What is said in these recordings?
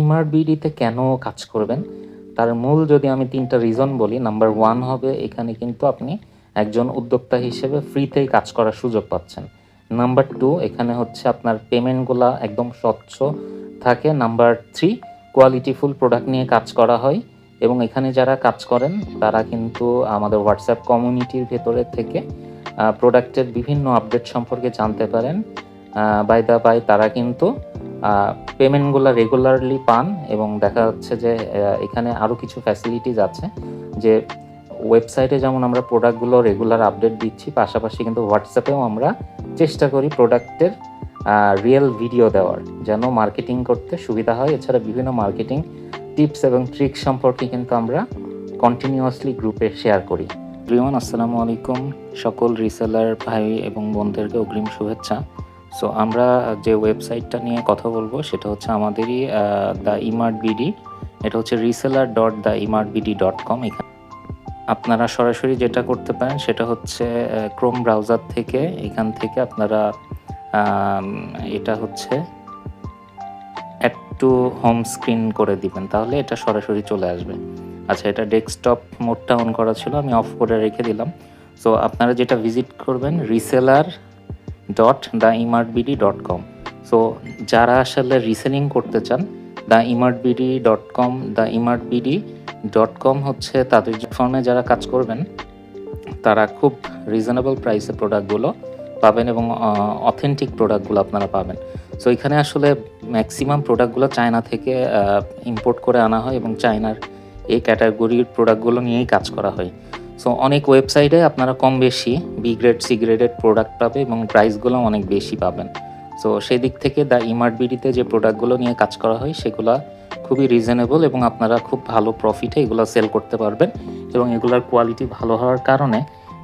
ইমার বিডিতে কেন কাজ করবেন? তার মূল যদি আমি তিনটা রিজন বলি নাম্বার ওয়ান হবে, এখানে কিন্তু আপনি একজন উদ্যোক্তা হিসেবে ফ্রিতেই কাজ করার সুযোগ পাচ্ছেন। নাম্বার টু এখানে হচ্ছে আপনার পেমেন্টগুলা একদম স্বচ্ছ থাকে। নাম্বার থ্রি কোয়ালিটিফুল প্রোডাক্ট নিয়ে কাজ করা হয়। এবং এখানে যারা কাজ করেন, তারা কিন্তু আমাদের হোয়াটসঅ্যাপ কমিউনিটির ভেতরে থেকে প্রোডাক্টের বিভিন্ন আপডেট সম্পর্কে জানতে পারেন। বাই দা বাই তারা কিন্তু পেমেন্টগুলো রেগুলারলি পান এবং দেখা যাচ্ছে যে এখানে আরও কিছু ফ্যাসিলিটিস আছে যে ওয়েবসাইটে যেমন আমরা প্রোডাক্টগুলো রেগুলার আপডেট দিচ্ছি, পাশাপাশি কিন্তু হোয়াটসঅ্যাপেও আমরা চেষ্টা করি প্রোডাক্টের রিয়েল ভিডিও দেওয়ার, যেন মার্কেটিং করতে সুবিধা হয়। এছাড়া বিভিন্ন মার্কেটিং টিপস এবং ট্রিক সম্পর্কে কিন্তু আমরা কন্টিনিউয়াসলি গ্রুপে শেয়ার করি। রিমান আসসালামু আলাইকুম। সকল রিসেলার ভাই এবং বোনদেরকে অগ্রিম শুভেচ্ছা। সো আমরা যে ওয়েবসাইটটা নিয়ে কথা বলব, সেটা হচ্ছে আমাদেরই দ্য ইমার্ট বিডি এটা হচ্ছে reseller dot the Emart BD dot com এখানে। আপনারা সরাসরি যেটা করতে পারেন, সেটা হচ্ছে ক্রোম ব্রাউজার থেকে এখান থেকে আপনারা এটা হচ্ছে অ্যাড টু হোম স্ক্রিন করে দিবেন। তাহলে এটা সরাসরি চলে আসবে। আচ্ছা এটা ডেস্কটপ মোডটা অন করা ছিল, আমি অফ করে রেখে দিলাম। সো আপনারা যেটা ভিজিট করবেন reseller dot the Emart BD dot com so যারা আসলে রিসেলিং করতে চান the Emart BD dot com the Emart BD dot com হচ্ছে তাদের ফর্মে যারা কাজ করবেন, তারা খুব রিজনেবল প্রাইসে প্রোডাক্টগুলো পাবেন এবং অথেন্টিক প্রোডাক্টগুলো আপনারা পাবেন। সো এখানে আসলে ম্যাক্সিমাম প্রোডাক্টগুলো চায়না থেকে ইম্পোর্ট করে আনা হয় এবং চায়নার এই ক্যাটাগরির প্রোডাক্টগুলো নিয়েই কাজ করা হয়। সো অনেক ওয়েবসাইটে আপনারা কম বেশি বি গ্রেড সি গ্রেডের প্রোডাক্ট পাবে এবং প্রাইসগুলো অনেক বেশি পাবেন। সো সেই দিক থেকে দ্য ইমার্ট বিডিতে যে প্রোডাক্টগুলো নিয়ে কাজ করা হয়, সেগুলো খুবই রিজনেবল এবং আপনারা খুব ভালো প্রফিটে এগুলো সেল করতে পারবেন এবং এগুলোর কোয়ালিটি ভালো হওয়ার কারণে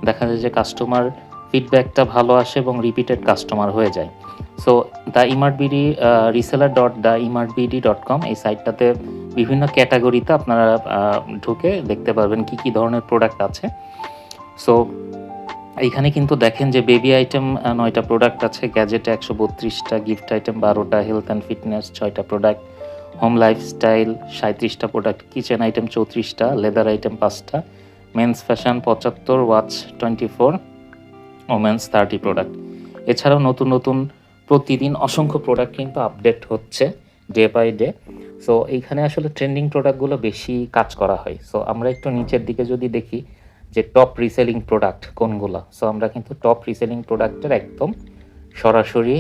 দেখা যায় যে কাস্টমার ফিডব্যাকটা ভালো আসে এবং রিপিটেড কাস্টমার হয়ে যায়। So the Emart BD reseller dot the Emart BD dot com এই সাইটটাতে বিভিন্ন ক্যাটাগরিতে আপনারা ঢুকে দেখতে পারবেন কি কি ধরনের প্রোডাক্ট আছে। সো এইখানে কিন্তু দেখেন যে বেবি আইটেম নয়টা প্রোডাক্ট আছে গ্যাজেটে একশো বত্রিশটা গিফট আইটেম বারোটা হেলথ অ্যান্ড ফিটনেস ছয়টা প্রোডাক্ট হোম লাইফস্টাইল সাঁত্রিশটা প্রোডাক্ট কিচেন আইটেম চৌত্রিশটা লেদার আইটেম পাঁচটা মেন্স ফ্যাশন পঁচাত্তর watch twenty four women's thirty product এছাড়াও নতুন নতুন প্রতিদিন অসংখ্য প্রোডাক্ট কিন্তু আপডেট হচ্ছে ডে বাই ডে সো এইখানে আসলে ট্রেন্ডিং প্রোডাক্টগুলো বেশি কাজ করা হয়। সো আমরা একটু নিচের দিকে যদি দেখি যে টপ রিসেলিং প্রোডাক্ট কোনগুলো। সো আমরা কিন্তু টপ রিসেলিং প্রোডাক্টের একদম সরাসরি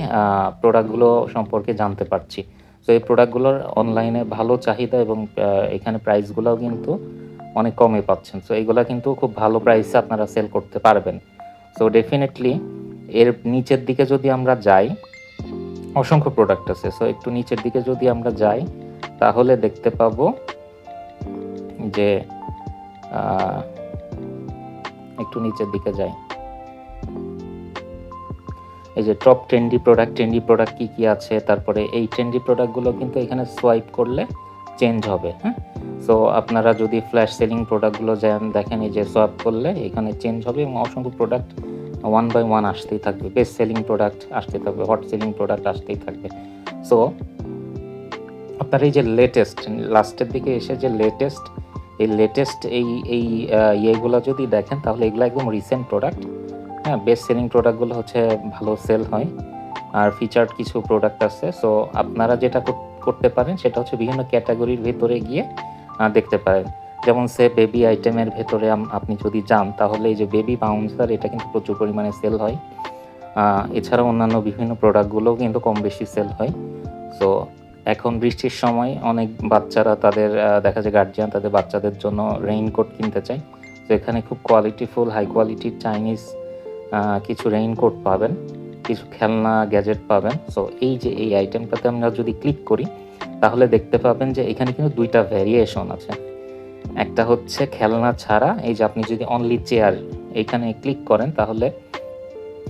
প্রোডাক্টগুলো সম্পর্কে জানতে পারছি। সো এই প্রোডাক্টগুলোর অনলাইনে ভালো চাহিদা এবং এখানে প্রাইসগুলোও কিন্তু অনেক কমে পাচ্ছেন। সো এইগুলা কিন্তু খুব ভালো প্রাইসে আপনারা সেল করতে পারবেন। সো ডেফিনেটলি এর নিচের দিকে যদি আমরা যাই অসংখ্য প্রোডাক্ট আছে। সো একটু নিচের দিকে যদি আমরা যাই, তাহলে দেখতে পাবো যে একটু নিচের দিকে যাই। এই যে top trendy product trendy product কি কি আছে, তারপরে এই ট্রেন্ডি প্রোডাক্টগুলো কিন্তু এখানে সোয়াইপ করলে চেঞ্জ হবে হ্যাঁ? সো আপনারা যদি ফ্ল্যাশ সেলিং প্রোডাক্টগুলো যেন দেখেন, এই যে সোয়াপ করলে এখানে চেঞ্জ হবে এবং অসংখ্য প্রোডাক্ট ওয়ান বাই ওয়ান আসতেই থাকবে। বেস্ট সেলিং প্রোডাক্ট আসতেই থাকবে হট সেলিং প্রোডাক্ট আসতেই থাকবে। সো আপনার এই যে লেটেস্ট লাস্টের দিকে এসে যে লেটেস্ট এই লেটেস্ট এই এই ইয়েগুলো যদি দেখেন, তাহলে এগুলো একদম রিসেন্ট প্রোডাক্ট হ্যাঁ বেস্ট সেলিং প্রোডাক্টগুলো হচ্ছে ভালো সেল হয়। আর ফিচার্ড কিছু প্রোডাক্ট আছে। সো আপনারা যেটা করতে পারেন, সেটা হচ্ছে বিভিন্ন ক্যাটাগরির ভেতরে গিয়ে দেখতে পারেন। যেমন সে বেবি আইটেমের ভেতরে আপনি যদি যান তাহলে এই যে বেবি বাউন্সার এটা কিন্তু প্রচুর পরিমাণে সেল হয়। আহ, এছাড়াও অন্যান্য বিভিন্ন প্রোডাক্টগুলোও কিন্তু কম বেশি সেল হয়। সো এখন বৃষ্টির সময় অনেক বাচ্চারা তাদের দেখা যায় গার্জিয়ান তাদের বাচ্চাদের জন্য রেইনকোট কিনতে চায়। তো এখানে খুব কোয়ালিটিফুল হাই কোয়ালিটির চাইনিজ কিছু রেইনকোট পাবেন কিছু খেলনা গ্যাজেট পাবেন। সো এই যে এই আইটেমটাতে আমরা যদি ক্লিক করি তাহলে দেখতে পাবেন যে এখানে কিন্তু দুইটা ভ্যারিয়েশন আছে। একটা হচ্ছে খেলনা ছাড়া, এই যে আপনি যদি অনলি চেয়ার এইখানে ক্লিক করেন, তাহলে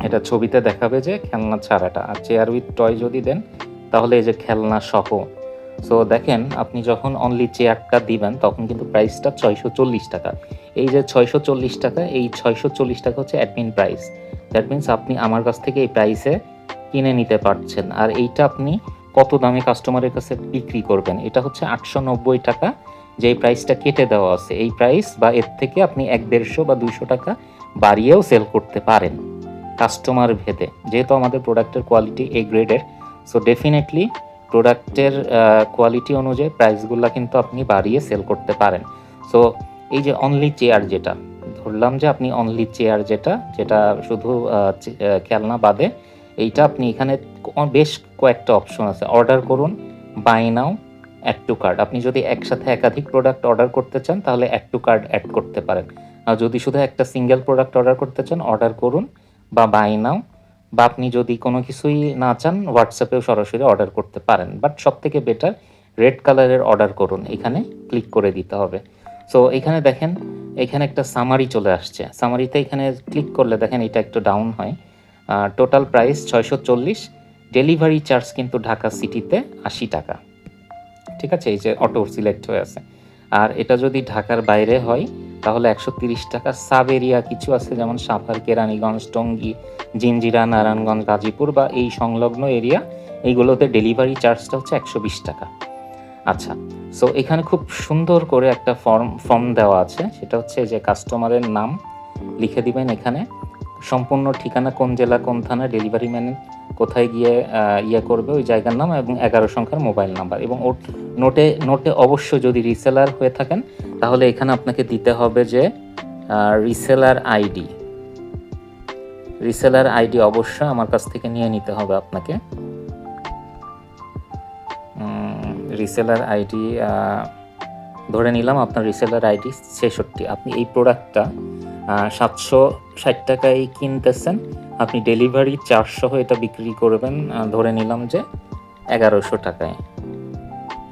এটা ছবিতে দেখাবে যে খেলনা ছাড়াটা। আর চেয়ার উইথ টয় যদি দেন, তাহলে এই যে খেলনা সহ। সো দেখেন, আপনি যখন অনলি চেয়ারটা দিবেন, তখন কিন্তু প্রাইসটা ছয়শো চল্লিশ টাকা। এই যে ছয়শো চল্লিশ টাকা, এই ছয়শো চল্লিশ টাকা হচ্ছে অ্যাডমিন প্রাইস দ্যাট মিনস আপনি আমার কাছ থেকে এই প্রাইসে কিনে নিতে পারছেন। আর এইটা আপনি কত দামে কাস্টমারের কাছে বিক্রি করবেন? এটা হচ্ছে আটশো নব্বই টাকা। যেই প্রাইসটা কেটে দেওয়া আছে, এই প্রাইস বা এর থেকে আপনি এক দেড়শো বা দুইশো টাকা বাড়িয়েও সেল করতে পারেন কাস্টমার ভেদে। যেহেতু আমাদের প্রোডাক্টের কোয়ালিটি এ গ্রেডের সো ডেফিনেটলি প্রোডাক্টের কোয়ালিটি অনুযায়ী প্রাইসগুলো কিন্তু আপনি বাড়িয়ে সেল করতে পারেন। সো এই যে অনলি চেয়ার যেটা, ধরলাম যে আপনি অনলি চেয়ার যেটা যেটা শুধু খেলনা বাদে, এইটা আপনি এখানে বেশ কয়েকটা অপশন আছে। অর্ডার করুন buy now add to card আপনি যদি একসাথে একাধিক প্রোডাক্ট অর্ডার করতে চান, তাহলে অ্যাড টু কার্ড অ্যাড করতে পারেন। আর যদি শুধু একটা সিঙ্গেল প্রোডাক্ট অর্ডার করতে চান অর্ডার করুন বা বাই নাও বা আপনি যদি কোনো কিছুই না চান হোয়াটসঅ্যাপেও সরাসরি অর্ডার করতে পারেন। বাট সব থেকে বেটার রেড কালারের অর্ডার করুন। এখানে ক্লিক করে দিতে হবে। সো এখানে দেখেন, এখানে একটা সামারি চলে আসছে। সামারিতে এখানে ক্লিক করলে দেখেন এটা একটু ডাউন হয়। টোটাল প্রাইস ছয়শো চল্লিশ ডেলিভারি চার্জ কিন্তু ঢাকা সিটিতে আশি টাকা। ঠিক আছে? এই যে অটো সিলেক্ট হয়ে আছে। আর এটা যদি ঢাকার বাইরে হয়, তাহলে একশো তিরিশ টাকা সাব এরিয়া কিছু আছে, যেমন সাভার কেরানীগঞ্জ টঙ্গী জিঞ্জিরা নারায়ণগঞ্জ, গাজীপুর বা এই সংলগ্ন এরিয়া এইগুলোতে ডেলিভারি চার্জটা হচ্ছে একশো বিশ টাকা। আচ্ছা সো এখানে খুব সুন্দর করে একটা ফর্ম ফর্ম দেওয়া আছে। সেটা হচ্ছে যে কাস্টমারের নাম লিখে দিবেন এখানে। সম্পূর্ণ ঠিকানা কোন জেলা, কোন থানা ডেলিভারি ম্যান কোথায় গিয়ে ইয়ে করবে, ওই জায়গার নাম এবং এগারো সংখ্যার মোবাইল নাম্বার এবং ওর নোটে নোটে অবশ্য যদি রিসেলার হয়ে থাকেন, তাহলে এখানে আপনাকে দিতে হবে যে রিসেলার আইডি রিসেলার আইডি অবশ্য আমার কাছ থেকে নিয়ে নিতে হবে আপনাকে। রিসেলার আইডি ধরে নিলাম আপনার রিসেলার আইডি ছেষট্টি। আপনি এই প্রোডাক্টটা সাতশো ষাট টাকায় কিনতেছেন। আপনি ডেলিভারি চারশো এটা বিক্রি করবেন। ধরে নিলাম যে এগারোশো টাকায়।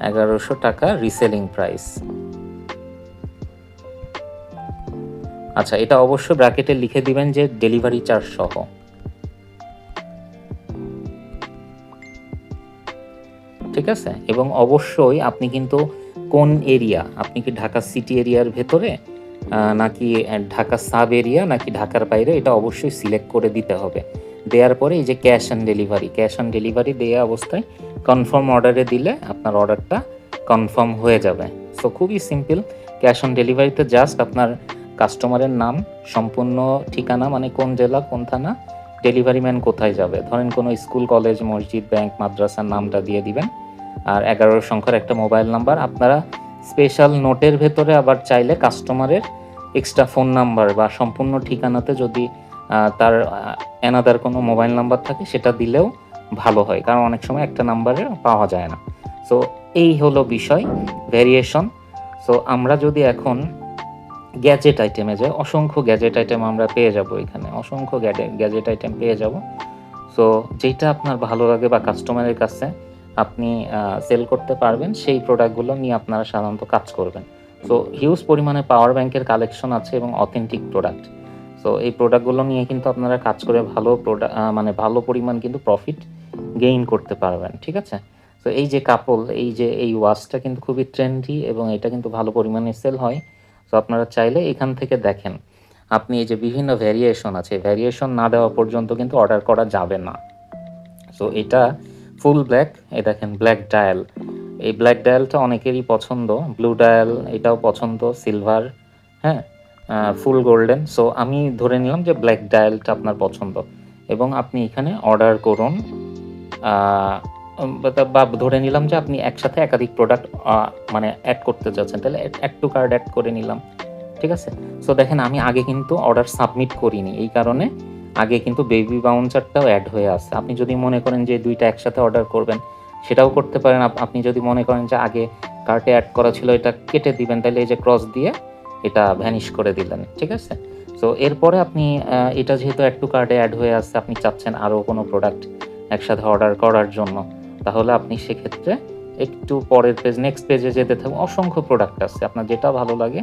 এগারোশো টাকা রিসেলিং প্রাইস আচ্ছা এটা অবশ্যই ব্র্যাকেটে লিখে দিবেন যে ডেলিভারি চার্জ সহ ঠিক আছে? এবং অবশ্যই আপনি কিন্তু কোন এরিয়া আপনি কি ঢাকা সিটি এরিয়ার ভেতরে? নাকি ঢাকা সাব এরিয়া নাকি ঢাকার বাইরে, এটা অবশ্যই সিলেক্ট করে দিতে হবে। দেওয়ার পরে এই যে cash on delivery cash on delivery দেওয়া অবস্থায় কনফার্ম অর্ডারে দিলে আপনার অর্ডারটা কনফার্ম হয়ে যাবে। সো খুবই সিম্পল ক্যাশ অন ডেলিভারিতে জাস্ট আপনার কাস্টমারের নাম, সম্পূর্ণ ঠিকানা মানে কোন জেলা, কোন থানা ডেলিভারি ম্যান কোথায় যাবে। ধরেন কোনো স্কুল কলেজ মসজিদ ব্যাংক মাদ্রাসার নামটা দিয়ে দিবেন। আর এগারো সংখ্যার একটা মোবাইল নাম্বার আপনারা স্পেশাল নোটের ভেতরে আবার চাইলে কাস্টমারের এক্সট্রা ফোন নাম্বার বা সম্পূর্ণ ঠিকানাতে যদি তার এনাদার কোনো মোবাইল নাম্বার থাকে, সেটা দিলেও ভালো হয়। কারণ অনেক সময় একটা নাম্বারে পাওয়া যায় না। সো এই হলো বিষয় ভ্যারিয়েশন সো আমরা যদি এখন গ্যাজেট আইটেমে যাই, অসংখ্য গ্যাজেট আইটেম আমরা পেয়ে যাব এখানে। অসংখ্য গ্যাজেট আইটেম পেয়ে যাব। সো যেটা আপনার ভালো লাগে বা কাস্টমারের কাছে আপনি সেল করতে পারবেন, সেই প্রোডাক্টগুলো নিয়ে আপনারা সাধারণত কাজ করবেন। সো হিউজ পরিমাণে পাওয়ার ব্যাংকের কালেকশন আছে এবং অথেন্টিক প্রোডাক্ট সো এই প্রোডাক্টগুলো নিয়ে কিন্তু আপনারা কাজ করে ভালো প্রোডাক্ট মানে ভালো পরিমাণ কিন্তু প্রফিট গেইন করতে পারবেন, ঠিক আছে? তো এই যে কাপল এই যে, এই ওয়াচটা কিন্তু খুবই ট্রেন্ডি এবং এটা কিন্তু ভালো পরিমাণে সেল হয়। তো আপনারা চাইলে এখান থেকে দেখেন, আপনি এই যে বিভিন্ন ভ্যারিয়েশন আছে ভ্যারিয়েশন না দেওয়া পর্যন্ত কিন্তু অর্ডার করা যাবে না। সো এটা ফুল ব্ল্যাক, এই দেখেন ব্ল্যাক ডায়াল। এই ব্ল্যাক ডায়ালটা অনেকেরই পছন্দ, ব্লু ডায়াল এটাও পছন্দ, সিলভার হ্যাঁ ফুল গোল্ডেন। সো আমি ধরে নিলাম যে ব্ল্যাক ডায়ালটা আপনার পছন্দ। এবং আপনি এখানে অর্ডার করুন বা- ধরে নিলাম যে আপনি একসাথে একাধিক প্রোডাক্ট মানে অ্যাড করতে চাচ্ছেন তাহলে অ্যাড টু কার্ড অ্যাড করে নিলাম। ঠিক আছে? সো দেখেন আমি আগে কিন্তু অর্ডার সাবমিট করিনি, এই কারণে আগে কিন্তু বেবি বাউন্সারটাও অ্যাড হয়ে আছে। আপনি যদি মনে করেন যে দুইটা একসাথে অর্ডার করবেন, সেটাও করতে পারেন। আপ- আপনি যদি মনে করেন যে আগে কার্টে অ্যাড করা ছিল, এটা কেটে দিবেন, তাহলে এই যে ক্রস দিয়ে এটা ভ্যানিশ করে দিলেন, ঠিক আছে? সো এরপরে আপনি এটা যেহেতু অ্যাড টু কার্ডে অ্যাড হয়ে আসছে আপনি চাচ্ছেন আরও কোনো প্রোডাক্ট একসাথে অর্ডার করার জন্য, তাহলে আপনি সেক্ষেত্রে একটু পরের পেজ নেক্সট পেজে যেতে থাকুন। অসংখ্য প্রোডাক্ট আছে, আপনার যেটা ভালো লাগে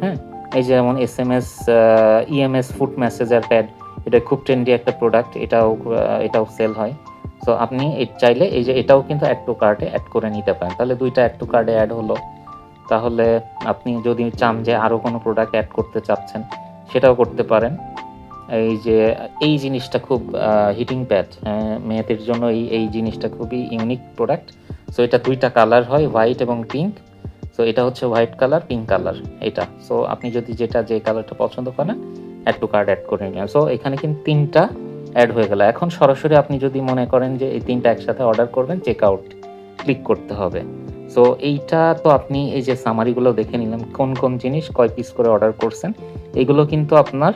হ্যাঁ? এই যেমন S M S EMS food messenger pad এটা খুব ট্রেন্ডি একটা প্রোডাক্ট এটাও এটাও সেল হয়। সো আপনি চাইলে এই যে এটাও কিন্তু অ্যাড টু কার্ডে অ্যাড করে নিতে পারেন। তাহলে দুইটা অ্যাড টু কার্ডে অ্যাড হলো। তাহলে আপনি যদি চান যে আরও কোনো প্রোডাক্ট অ্যাড করতে চাচ্ছেন, সেটাও করতে পারেন। এই যে, এই জিনিসটা খুব হিটিং প্যাড মেয়েদের জন্য এই এই জিনিসটা খুবই ইউনিক প্রোডাক্ট সো এটা দুইটা কালার হয় হোয়াইট এবং পিঙ্ক সো এটা হচ্ছে হোয়াইট কালার পিঙ্ক কালার এটা। সো আপনি যদি যেটা, যে কালারটা পছন্দ করেন অ্যাড টু কার্ড অ্যাড করে নেবেন সো এখানে কিন্তু তিনটা অ্যাড হয়ে গেল। এখন সরাসরি আপনি যদি মনে করেন যে এই তিনটা একসাথে অর্ডার করবেন চেক আউট ক্লিক করতে হবে। সো এইটা তো আপনি এই যে সামারিগুলো দেখে নিলাম, কোন কোন জিনিস কয় পিস করে অর্ডার করছেন, এগুলো কিন্তু আপনার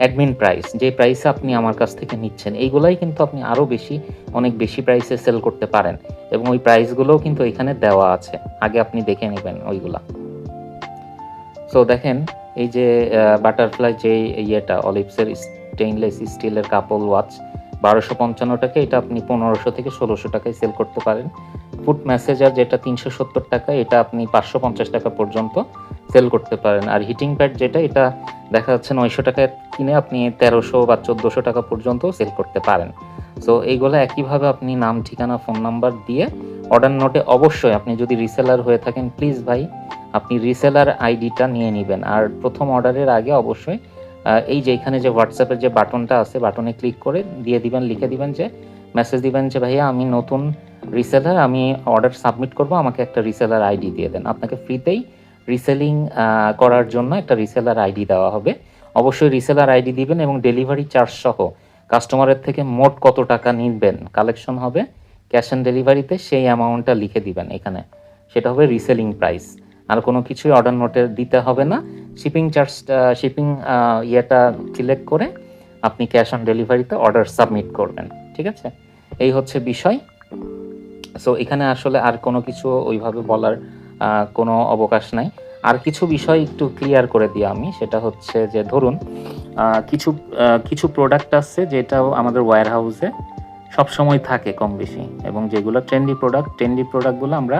অ্যাডমিন প্রাইস যে প্রাইসে আপনি আমার কাছ থেকে নিচ্ছেন, এইগুলাই কিন্তু আপনি আরও বেশি, অনেক বেশি প্রাইসে সেল করতে পারেন। এবং ওই প্রাইসগুলোও কিন্তু এখানে দেওয়া আছে। আগে আপনি দেখে নেবেন ওইগুলা। সো দেখেন এই যে বাটারফ্লাই যে ইয়েটা অলিভসের স্টেইনলেস স্টিলের কাপল ওয়াচ বারোশো পঞ্চান্ন টাকা এটা আপনি পনেরোশো থেকে ষোলোশো টাকায় সেল করতে পারেন। ফুড ম্যাসেজার যেটা তিনশো সত্তর টাকা, এটা আপনি পাঁচশো পঞ্চাশ টাকা পর্যন্ত সেল করতে পারেন। আর হিটিং প্যাড যেটা, এটা দেখা যাচ্ছে নয়শো টাকায় কিনে আপনি তেরোশো বা চোদ্দোশো টাকা পর্যন্ত সেল করতে পারেন। সো এইগুলো একইভাবে আপনি নাম, ঠিকানা ফোন নাম্বার দিয়ে অর্ডার নোটে অবশ্যই আপনি যদি রিসেলার হয়ে থাকেন প্লিজ ভাই, আপনি রিসেলার আইডিটা নিয়ে নেবেন। আর প্রথম অর্ডারের আগে অবশ্যই এই যে এখানে যে হোয়াটসঅ্যাপের যে বাটনটা আছে, বাটনে ক্লিক করে দিয়ে দিবেন, লিখে দিবেন যে মেসেজ দিবেন যে, ভাইয়া, আমি নতুন রিসেলার আমি অর্ডার সাবমিট করব, আমাকে একটা রিসেলার আইডি দিয়ে দেন। আপনাকে ফ্রিতেই রিসেলিং করার জন্য একটা রিসেলার আইডি দেওয়া হবে। অবশ্যই রিসেলার আইডি দিবেন এবং ডেলিভারি চার্জ সহ কাস্টমারের থেকে মোট কত টাকা নিবেন? কালেকশন হবে ক্যাশ অন ডেলিভারিতে সেই অ্যামাউন্টটা লিখে দিবেন এখানে। সেটা হবে রিসেলিং প্রাইস আর কোনো কিছুই অর্ডার নোটে দিতে হবে না। শিপিং চার্জটা শিপিং ইয়েটা সিলেক্ট করে আপনি ক্যাশ অন ডেলিভারিতে অর্ডার সাবমিট করবেন। ঠিক আছে? এই হচ্ছে বিষয়। সো এখানে আসলে আর কোনো কিছু ওইভাবে বলার কোনো অবকাশ নাই। আর কিছু বিষয় একটু ক্লিয়ার করে দিই আমি। সেটা হচ্ছে যে, ধরুন কিছু কিছু প্রোডাক্ট আছে যেটাও আমাদের ওয়্যার হাউসে সবসময় থাকে কম বেশি এবং যেগুলো ট্রেন্ডি প্রোডাক্ট ট্রেন্ডি প্রোডাক্টগুলো আমরা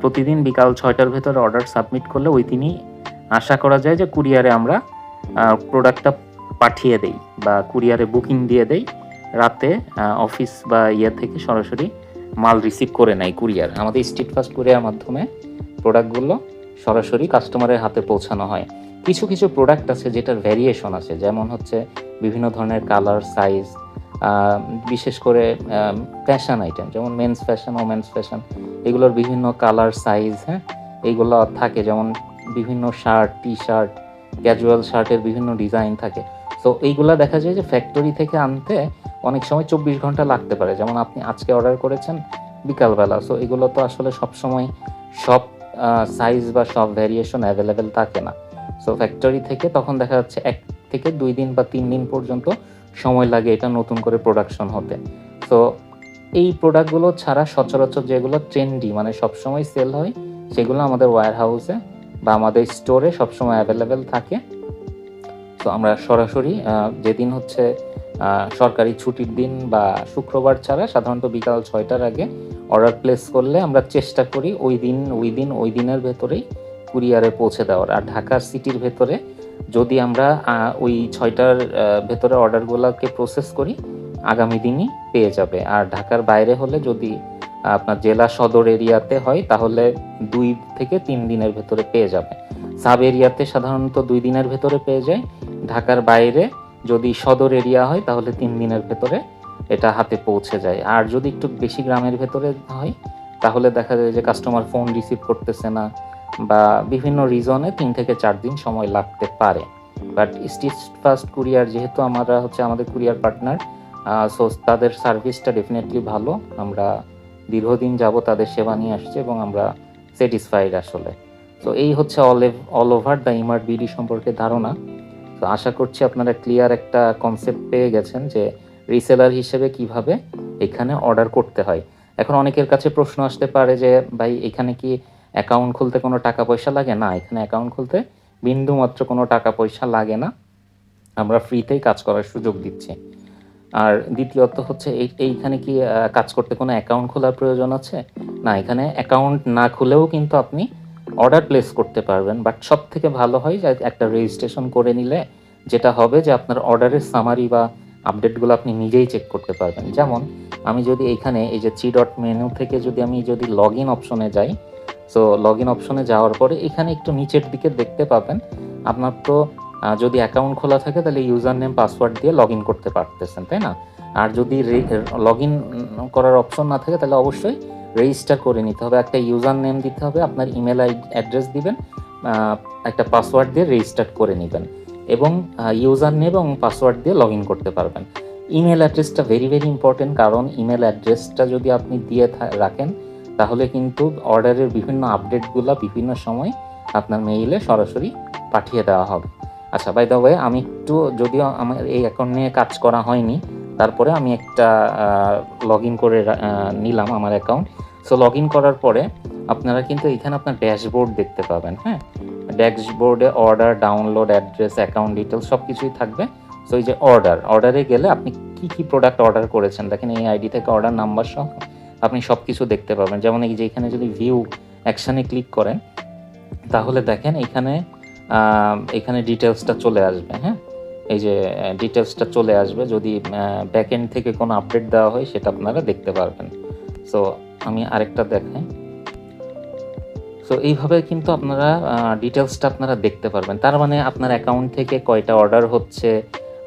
প্রতিদিন বিকাল ছয়টার ভেতরে অর্ডার সাবমিট করলে ওই দিনই আশা করা যায় যে কুরিয়ারে আমরা প্রোডাক্টটা পাঠিয়ে দেই বা কুরিয়ারে বুকিং দিয়ে দেই। রাতে অফিস বা ইয়ে থেকে সরাসরি মাল রিসিভ করে নেয় কুরিয়ার আমাদের স্ট্রিট ফাস্ট কুরিয়ার মাধ্যমে প্রোডাক্টগুলো সরাসরি কাস্টমারের হাতে পৌঁছানো হয়। কিছু কিছু প্রোডাক্ট আছে যেটার ভ্যারিয়েশন আছে। যেমন হচ্ছে বিভিন্ন ধরনের কালার সাইজ বিশেষ করে ফ্যাশন আইটেম যেমন মেন্স ফ্যাশন ওমেন্স ফ্যাশন এগুলোর বিভিন্ন কালার সাইজ হ্যাঁ? এইগুলো থাকে, যেমন বিভিন্ন শার্ট টি শার্ট ক্যাজুয়াল শার্টের বিভিন্ন ডিজাইন থাকে। তো এইগুলা দেখা যায় যে ফ্যাক্টরি থেকে আনতে অনেক সময় চব্বিশ ঘণ্টা লাগতে পারে। যেমন আপনি আজকে অর্ডার করেছেন, বিকালবেলা। সো এগুলো তো আসলে সব সময় সব সাইজ বা সব ভ্যারিয়েশন অ্যাভেলেবেল থাকে না। সো ফ্যাক্টরি থেকে তখন দেখা যাচ্ছে এক থেকে দুই দিন বা তিন দিন পর্যন্ত সময় লাগে, এটা নতুন করে প্রোডাকশন হতে তো এই প্রোডাক্টগুলো ছাড়া সচরাচর যেগুলো ট্রেন্ডি মানে সবসময় সেল হয়, সেগুলো আমাদের ওয়্যার হাউসে বা আমাদের স্টোরে সবসময় অ্যাভেলেবেল থাকে। তো আমরা সরাসরি যেদিন হচ্ছে সরকারি ছুটির দিন বা শুক্রবার ছাড়া সাধারণত বিকাল ছয়টার আগে অর্ডার প্লেস করলে আমরা চেষ্টা করি ওই দিন ওই দিন ওই দিনের ভেতরেই কুরিয়ারে পৌঁছে দেওয়ার। আর ঢাকা সিটির ভেতরে যদি আমরা ওই ছয়টার ভেতরে অর্ডারগুলোকে প্রসেস করি, আগামী দিনই পেয়ে যাবে। আর ঢাকার বাইরে হলে যদি আপনার জেলা সদর এরিয়াতে হয়, তাহলে দুই থেকে তিন দিনের ভেতরে পেয়ে যাবে। সাব এরিয়াতে সাধারণত দুই দিনের ভেতরে পেয়ে যায়। ঢাকার বাইরে যদি সদর এরিয়া হয়, তাহলে তিন দিনের ভেতরে এটা হাতে পৌঁছে যায়। আর যদি একটু বেশি গ্রামের ভেতরে হয়, তাহলে দেখা যায় যে কাস্টমার ফোন রিসিভ করতেছে না। বা বিভিন্ন রিজনে তিন থেকে চার দিন সময় লাগতে পারে। বাট স্টিচ ফাস্ট কুরিয়ার যেহেতু আমরা হচ্ছে আমাদের কুরিয়ার পার্টনার সো তাদের সার্ভিসটা ডেফিনেটলি ভালো। আমরা দীর্ঘদিন যাব তাদের সেবা নিয়ে আসছে এবং আমরা স্যাটিসফাইড আসলে। তো এই হচ্ছে all all over the Emart BD সম্পর্কে ধারণা। তো আশা করছি আপনারা ক্লিয়ার একটা কনসেপ্ট পেয়ে গেছেন যে রিসেলার হিসেবে কীভাবে এখানে অর্ডার করতে হয়। এখন অনেকের কাছে প্রশ্ন আসতে পারে যে, ভাই, এখানে কি অ্যাকাউন্ট খুলতে কোনো টাকা পয়সা লাগে? না, এখানে অ্যাকাউন্ট খুলতে বিন্দু মাত্র কোনো টাকা পয়সা লাগে না। আমরা ফ্রিতেই কাজ করার সুযোগ দিচ্ছি। আর দ্বিতীয়ত হচ্ছে, এই- এইখানে কি কাজ করতে কোনো অ্যাকাউন্ট খোলার প্রয়োজন আছে? না, এখানে অ্যাকাউন্ট না খুলেও কিন্তু আপনি অর্ডার প্লেস করতে পারবেন। বাট সব থেকে ভালো হয় যে একটা রেজিস্ট্রেশন করে নিলে যেটা হবে যে আপনার অর্ডারের সামারি বা আপডেটগুলো আপনি নিজেই চেক করতে পারবেন। যেমন, আমি যদি এখানে এই যে চি ডট মেনু থেকে যদি আমি যদি লগ ইন অপশনে যাই সো লগ ইন অপশনে যাওয়ার পরে এখানে একটু নিচের দিকে দেখতে পাবেন। আপনার তো যদি অ্যাকাউন্ট খোলা থাকে তাহলে ইউজার নেম পাসওয়ার্ড দিয়ে লগ ইন করতে পারতেছেন, তাই না? আর যদি লগ ইন করার অপশন না থাকে তাহলে অবশ্যই রেজিস্টার করে নিতে হবে। একটা ইউজার নেম দিতে হবে, আপনার ইমেল অ্যাড্রেস দিবেন একটা পাসওয়ার্ড দিয়ে রেজিস্টার করে নেবেন এবং ইউজার নেম এবং পাসওয়ার্ড দিয়ে লগ ইন করতে পারবেন। ইমেল অ্যাড্রেসটা ভেরি ভেরি ইম্পর্টেন্ট কারণ ইমেল অ্যাড্রেসটা যদি আপনি দিয়ে রাখেন তাহলে কিন্তু অর্ডারের বিভিন্ন আপডেটগুলো বিভিন্ন সময় আপনার মেইলে সরাসরি পাঠিয়ে দেওয়া হবে। আচ্ছা বাই দ্য ওয়ে আমি একটু যদিও আমার এই অ্যাকাউন্ট নিয়ে কাজ করা হয়নি, তারপরে আমি একটা লগ ইন করে নিলাম আমার অ্যাকাউন্ট সো লগ ইন করার পরে আপনারা কিন্তু এখানে আপনার ড্যাশবোর্ড দেখতে পাবেন হ্যাঁ? ড্যাশবোর্ডে order download address account details সব কিছুই থাকবে। সো এই যে অর্ডার অর্ডারে গেলে আপনি কি কি প্রোডাক্ট অর্ডার করেছেন? দেখেন এই আইডি থেকে অর্ডার নাম্বার সহ আপনি সব কিছু দেখতে পাবেন। যেমন এই যে এখানে যদি ভিউ অ্যাকশানে ক্লিক করেন, তাহলে দেখেন এখানে এখানে ডিটেলসটা চলে আসবে হ্যাঁ? এই যে ডিটেলসটা চলে আসবে। যদি ব্যাক এন্ড থেকে কোনো আপডেট দেওয়া হয়, সেটা আপনারা দেখতে পারবেন। সো আমি আরেকটা দেখাই। সো এইভাবে কিন্তু আপনারা ডিটেলসটা আপনারা দেখতে পারবেন। তার মানে আপনার অ্যাকাউন্ট থেকে কয়টা অর্ডার হচ্ছে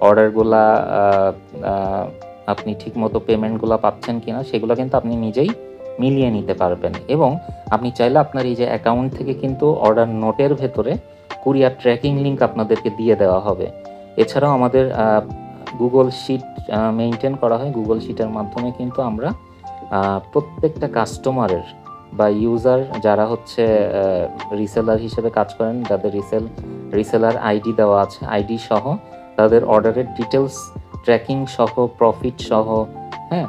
অর্ডারগুলা আপনি ঠিকমতো পেমেন্টগুলো পাচ্ছেন কিনা সেগুলো কিন্তু আপনি নিজেই মিলিয়ে নিতে পারবেন। এবং আপনি চাইলে আপনার এই যে অ্যাকাউন্ট থেকে কিন্তু অর্ডার নোটের ভেতরে কুরিয়ার ট্র্যাকিং লিঙ্ক আপনাদেরকে দিয়ে দেওয়া হবে। এছাড়াও আমাদের গুগল শিট মেনটেন করা হয়। গুগল শিটের মাধ্যমে কিন্তু আমরা প্রত্যেকটা কাস্টমারের বা ইউজার যারা হচ্ছে রিসেলার হিসেবে কাজ করেন, যাদের রিসেল রিসেলার আইডি দেওয়া আছে আইডি সহ তাদের অর্ডারের ডিটেলস ট্র্যাকিং সহ প্রফিট সহ হ্যাঁ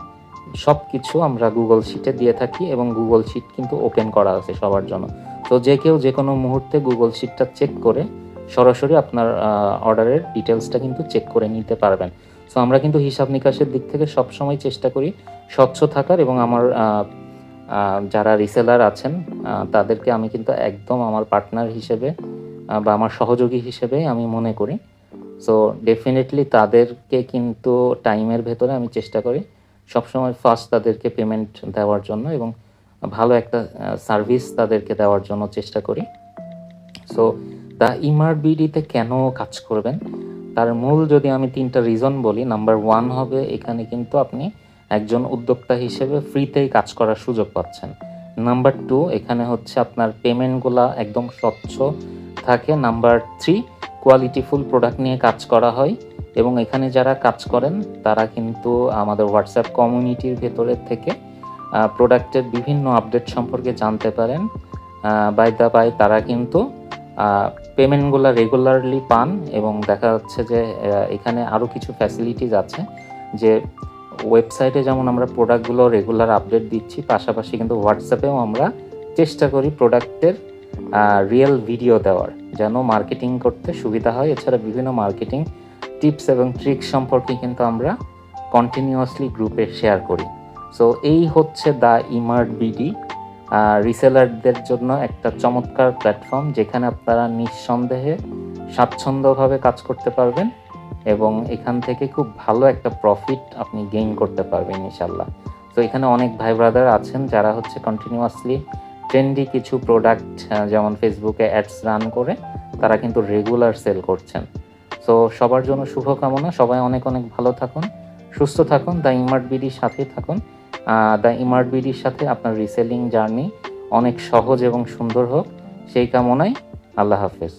সব কিছু আমরা গুগল শিটে দিয়ে থাকি এবং গুগল শিট কিন্তু ওপেন করা আছে সবার জন্য। তো যে কেউ যে কোনো মুহূর্তে গুগল শিটটা চেক করে সরাসরি আপনার অর্ডারের ডিটেলসটা কিন্তু চেক করে নিতে পারবেন। সো আমরা কিন্তু হিসাব নিকাশের দিক থেকে সবসময় চেষ্টা করি স্বচ্ছ থাকার এবং আমার যারা রিসেলার আছেন তাদেরকে আমি কিন্তু একদম আমার পার্টনার হিসেবে বা আমার সহযোগী হিসেবে আমি মনে করি। সো ডেফিনেটলি তাদেরকে কিন্তু টাইমের ভেতরে আমি চেষ্টা করি সবসময় ফার্স্ট তাদেরকে পেমেন্ট দেওয়ার জন্য এবং ভালো একটা সার্ভিস তাদেরকে দেওয়ার জন্য চেষ্টা করি। সো দ্য ইমার বিডিতে কেন কাজ করবেন? তার মূল যদি আমি তিনটা রিজন বলি নাম্বার ওয়ান হবে এখানে কিন্তু আপনি একজন উদ্যোক্তা হিসেবে ফ্রিতেই কাজ করার সুযোগ পাচ্ছেন। নাম্বার টু এখানে হচ্ছে আপনার পেমেন্টগুলা একদম স্বচ্ছ থাকে। নাম্বার থ্রি কোয়ালিটিফুল প্রোডাক্ট নিয়ে কাজ করা হয় এবং এখানে যারা কাজ করেন, তারা কিন্তু আমাদের হোয়াটসঅ্যাপ কমিউনিটির ভেতরের থেকে প্রোডাক্টের বিভিন্ন আপডেট সম্পর্কে জানতে পারেন। বাই দ্য বাই তারা কিন্তু পেমেন্টগুলো রেগুলারলি পান এবং দেখা যাচ্ছে যে এখানে আরও কিছু ফ্যাসিলিটিস আছে যে ওয়েবসাইটে যেমন আমরা প্রোডাক্টগুলো রেগুলার আপডেট দিচ্ছি, পাশাপাশি কিন্তু হোয়াটসঅ্যাপেও আমরা চেষ্টা করি প্রোডাক্টের রিয়েল ভিডিও দেওয়ার। যেন মার্কেটিং করতে সুবিধা হয়। এছাড়া বিভিন্ন মার্কেটিং টিপস এবং ট্রিক্স সম্পর্কে কিন্তু আমরা কন্টিনিউয়াসলি গ্রুপে শেয়ার করি। সো এই হচ্ছে দ্য ইমার্ট বিডি রিসেলারদের জন্য একটা চমৎকার প্ল্যাটফর্ম যেখানে আপনারা নিঃসন্দেহে স্বাচ্ছন্দ্যভাবে কাজ করতে পারবেন এবং এখান থেকে খুব ভালো একটা প্রফিট আপনি গেইন করতে পারবেন ইনশাল্লাহ তো এখানে অনেক ভাই ব্রাদার আছেন যারা হচ্ছে কন্টিনিউয়াসলি ট্রেন্ডি কিছু প্রোডাক্ট যেমন ফেসবুকে অ্যাডস রান করে, তারা কিন্তু রেগুলার সেল করছেন। সো সবার জন্য শুভকামনা, সবাই অনেক অনেক ভালো থাকুন, সুস্থ থাকুন দ্য ইমার্ট বিডির সাথে থাকুন। দ্য ইমার্ট বিডির সাথে আপনার রিসেলিং জার্নি অনেক সহজ এবং সুন্দর হোক। সেই কামনায় আল্লাহ হাফেজ।